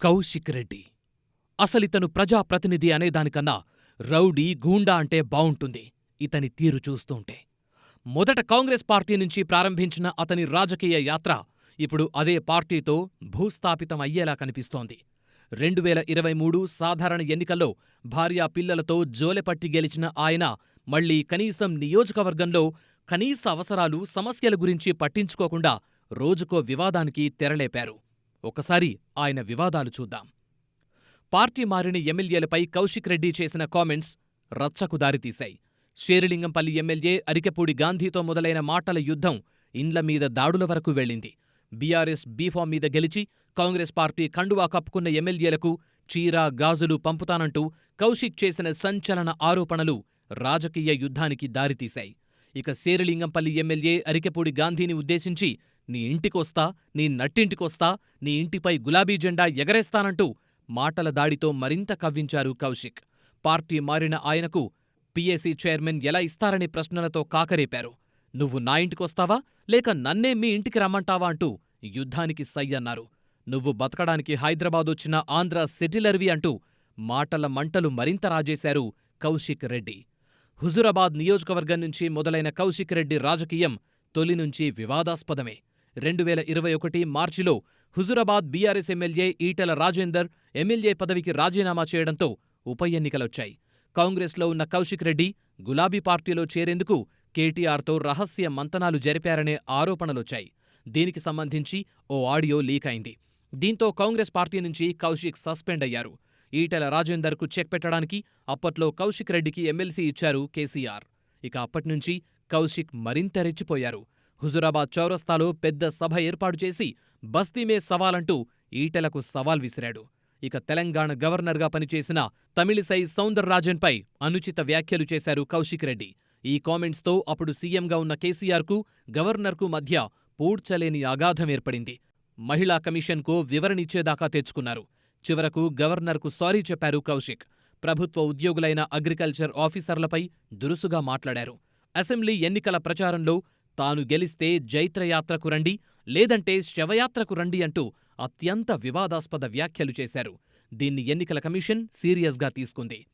కౌశిక్ రెడ్డి అసలితను ప్రజాప్రతినిధి అనేదానికన్నా రౌడీ గూండా అంటే బావుంటుంది ఇతని తీరు చూస్తుంటే. మొదట కాంగ్రెస్ పార్టీ నుంచి ప్రారంభించిన అతని రాజకీయ యాత్ర ఇప్పుడు అదే పార్టీతో భూస్థాపితం అయ్యేలా కనిపిస్తోంది. రెండు వేల ఇరవై మూడు సాధారణ ఎన్నికల్లో భార్యా పిల్లలతో జోలెపట్టి గెలిచిన ఆయన మళ్ళీ కనీసం నియోజకవర్గంలో కనీస అవసరాలు సమస్యల గురించి పట్టించుకోకుండా రోజుకో వివాదానికి తెరలేపారు. ఒకసారి ఆయన వివాదాలు చూద్దాం. పార్టీ మారిన ఎమ్మెల్యేలపై కౌశిక్ రెడ్డి చేసిన కామెంట్స్ రచ్చకు దారితీశాయి. షేరిలింగంపల్లి ఎమ్మెల్యే అరికెపూడి గాంధీతో మొదలైన మాటల యుద్ధం ఇండ్ల మీద దాడుల వరకు వెళ్ళింది. బీఆర్ఎస్ బీఫామ్ మీద గెలిచి కాంగ్రెస్ పార్టీ కండువా కప్పుకున్న ఎమ్మెల్యేలకు చీర గాజులు పంపుతానంటూ కౌశిక్ చేసిన సంచలన ఆరోపణలు రాజకీయ యుద్ధానికి దారితీశాయి. ఇక శేరిలింగంపల్లి ఎమ్మెల్యే అరికెపూడి గాంధీని ఉద్దేశించి నీ ఇంటికొస్తా నీ నట్టింటికొస్తా నీ ఇంటిపై గులాబీ జెండా ఎగరేస్తానంటూ మాటల దాడితో మరింత కవ్వించారు కౌశిక్. పార్టీ మారిన ఆయనకు పీఏసీ చైర్మన్ ఎలా ఇస్తారనే ప్రశ్నలతో కాకరేపారు. నువ్వు నా ఇంటికొస్తావా? లేక నన్నే మీ ఇంటికి రమ్మంటావా? అంటూ యుద్ధానికి సై అన్నారు నువ్వు బతకడానికి హైదరాబాదొచ్చిన ఆంధ్ర సెటిలర్వి అంటూ మాటల మంటలు మరింత రాజేశారు కౌశిక్ రెడ్డి. హుజురాబాద్ నియోజకవర్గం నుంచి మొదలైన కౌశిక్ రెడ్డి రాజకీయం తొలి నుంచి వివాదాస్పదమే. రెండు వేల ఇరవై ఒకటి మార్చిలో Huzurabad BRS MLA Etela Rajender MLA పదవికి రాజీనామా చేయడంతో ఉప ఎన్నికలొచ్చాయి కాంగ్రెస్లో ఉన్న కౌశిక్ రెడ్డి గులాబీ పార్టీలో చేరేందుకు కేటీఆర్తో రహస్య మంతనాలు జరిపారనే ఆరోపణలొచ్చాయి. దీనికి సంబంధించి ఓ ఆడియో లీక్ అయింది. దీంతో కాంగ్రెస్ పార్టీ నుంచి కౌశిక్ సస్పెండ్ అయ్యారు. ఈటెల రాజేందర్కు చెక్ పెట్టడానికి అప్పట్లో కౌశిక్ రెడ్డికి ఎమ్మెల్సీ ఇచ్చారు కేసీఆర్. ఇక అప్పట్నుంచి కౌశిక్ మరింత రెచ్చిపోయారు. హుజురాబాద్ చౌరస్తాలో పెద్ద సభ ఏర్పాటు చేసి బస్తీమే సవాలంటూ ఈటెలకు సవాల్ విసిరాడు. ఇక తెలంగాణ గవర్నర్గా పనిచేసిన తమిళిసై సౌందర్రాజన్పై అనుచిత వ్యాఖ్యలు చేశారు కౌశిక్ రెడ్డి. ఈ కామెంట్స్తో అప్పుడు సీఎంగా ఉన్న కేసీఆర్కు గవర్నర్కు మధ్య పూడ్చలేని అగాధం ఏర్పడింది. మహిళా కమిషన్కు వివరణిచ్చేదాకా తెచ్చుకున్నారు. చివరకు గవర్నర్కు సారీ చెప్పారు కౌశిక్. ప్రభుత్వ ఉద్యోగులైన అగ్రికల్చర్ ఆఫీసర్లపై దురుసుగా మాట్లాడారు. అసెంబ్లీ ఎన్నికల ప్రచారంలో తాను గెలిస్తే జైత్రయాత్రకు రండి లేదంటే శవయాత్రకు రండి అంటూ అత్యంత వివాదాస్పద వ్యాఖ్యలు చేశారు. దీన్ని ఎన్నికల కమిషన్ సీరియస్గా తీసుకుంది.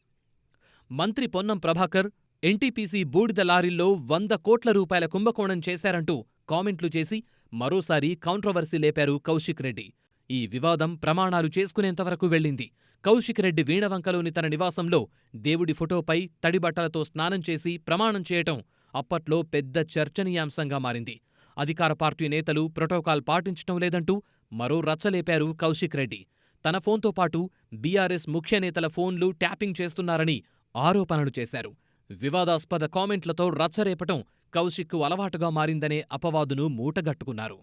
మంత్రి పొన్నం ప్రభాకర్ ఎన్టీపీసీ బూడిద లారీల్లో వంద కోట్ల రూపాయల కుంభకోణం చేశారంటూ కామెంట్లు చేసి మరోసారి కాంట్రవర్సీ లేపారు కౌశిక్ రెడ్డి. ఈ వివాదం ప్రమాణాలు చేసుకునేంతవరకు వెళ్ళింది. కౌశిక్ రెడ్డి వీణవంకలోని తన నివాసంలో దేవుడి ఫోటోపై తడిబట్టలతో స్నానం చేసి ప్రమాణం చేయటం అప్పట్లో పెద్ద చర్చనీయాంశంగా మారింది. అధికార పార్టీ నేతలు ప్రోటోకాల్ పాటించటం లేదంటూ మరో రచ్చలేపారు కౌశిక్ రెడ్డి. తన ఫోన్తో పాటు బీఆర్ఎస్ ముఖ్య నేతల ఫోన్లు ట్యాపింగ్ చేస్తున్నారని ఆరోపణలు చేశారు. వివాదాస్పద కామెంట్లతో రచ్చరేపటం కౌశిక్కు అలవాటుగా మారిందనే అపవాదును మూటగట్టుకున్నారు.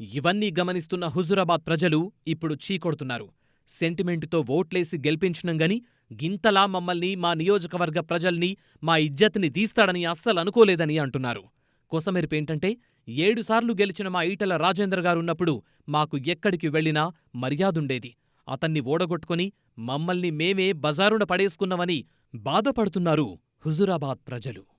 ఇవన్నీ గమనిస్తున్న హుజురాబాద్ ప్రజలు ఇప్పుడు చీకొడుతున్నారు. సెంటిమెంటుతో ఓట్లేసి గెలిపించినం గని గింతలా మమ్మల్ని మా నియోజకవర్గ ప్రజల్ని మా ఇజ్జత్ని తీస్తాడని అస్సలు అనుకోలేదని అంటున్నారు. కొసమెరిపేంటంటే ఏడుసార్లు గెలిచిన మా ఈటల రాజేందర్ గారున్నప్పుడు మాకు ఎక్కడికి వెళ్ళినా మర్యాదుండేది. అతన్ని ఓడగొట్టుకుని మమ్మల్ని మేమే బజారున పడేసుకున్నామని బాధపడుతున్నారు హుజురాబాద్ ప్రజలు.